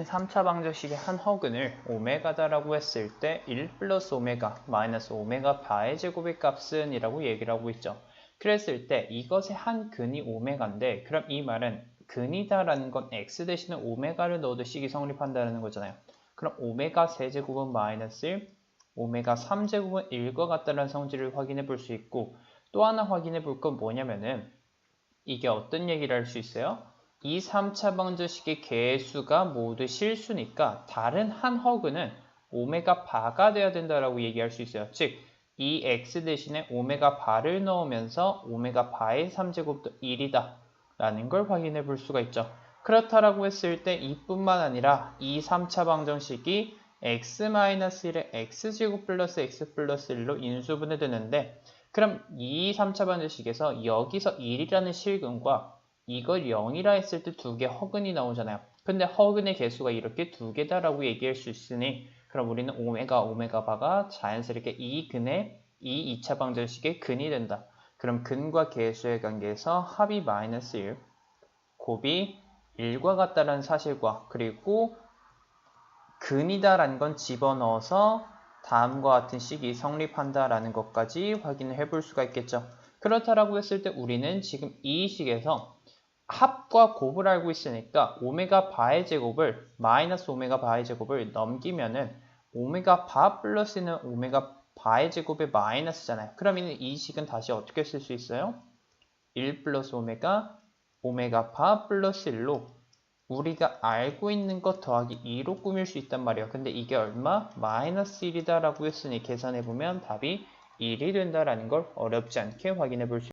3차 방정식의 한 허근을 오메가다라고 했을 때 1 플러스 오메가 마이너스 오메가 바의 제곱의 값은 이라고 얘기를 하고 있죠. 그랬을 때 이것의 한 근이 오메가인데 그럼 이 말은 근이다라는 건 x 대신에 오메가를 넣어도 식이 성립한다는 거잖아요. 그럼 오메가 세제곱은 마이너스 1, 오메가 3제곱은 1과 같다는 성질을 확인해 볼 수 있고 또 하나 확인해 볼 건 뭐냐면은 이게 어떤 얘기를 할 수 있어요? 이 3차 방정식의 개수가 모두 실수니까 다른 한 허그는 오메가 바가 돼야 된다라고 얘기할 수 있어요. 즉, 이 x 대신에 오메가 바를 넣으면서 오메가 바의 3제곱도 1이다 라는 걸 확인해 볼 수가 있죠. 그렇다라고 했을 때 이뿐만 아니라 이 3차 방정식이 x-1의 x제곱 플러스 x 플러스 1로 인수분해 되는데 그럼 이 3차 방정식에서 여기서 1이라는 실근과 이걸 0이라 했을 때 두 개 허근이 나오잖아요. 근데 허근의 개수가 이렇게 두 개다라고 얘기할 수 있으니 그럼 우리는 오메가 오메가 바가 자연스럽게 이 근의 이 2차 방정식의 근이 된다. 그럼 근과 개수의 관계에서 합이 마이너스 1, 곱이 1과 같다는 사실과 그리고 근이다라는 건 집어넣어서 다음과 같은 식이 성립한다라는 것까지 확인을 해볼 수가 있겠죠. 그렇다라고 했을 때 우리는 지금 이 식에서 합과 곱을 알고 있으니까 오메가 바의 제곱을 마이너스 오메가 바의 제곱을 넘기면은 오메가 바 플러스는 오메가 바의 제곱의 마이너스잖아요. 그러면 이 식은 다시 어떻게 쓸 수 있어요? 1 플러스 오메가 오메가 바 플러스 1로 우리가 알고 있는 것 더하기 2로 꾸밀 수 있단 말이에요. 근데 이게 얼마? 마이너스 1이다 라고 했으니 계산해보면 답이 1이 된다라는 걸 어렵지 않게 확인해 볼 수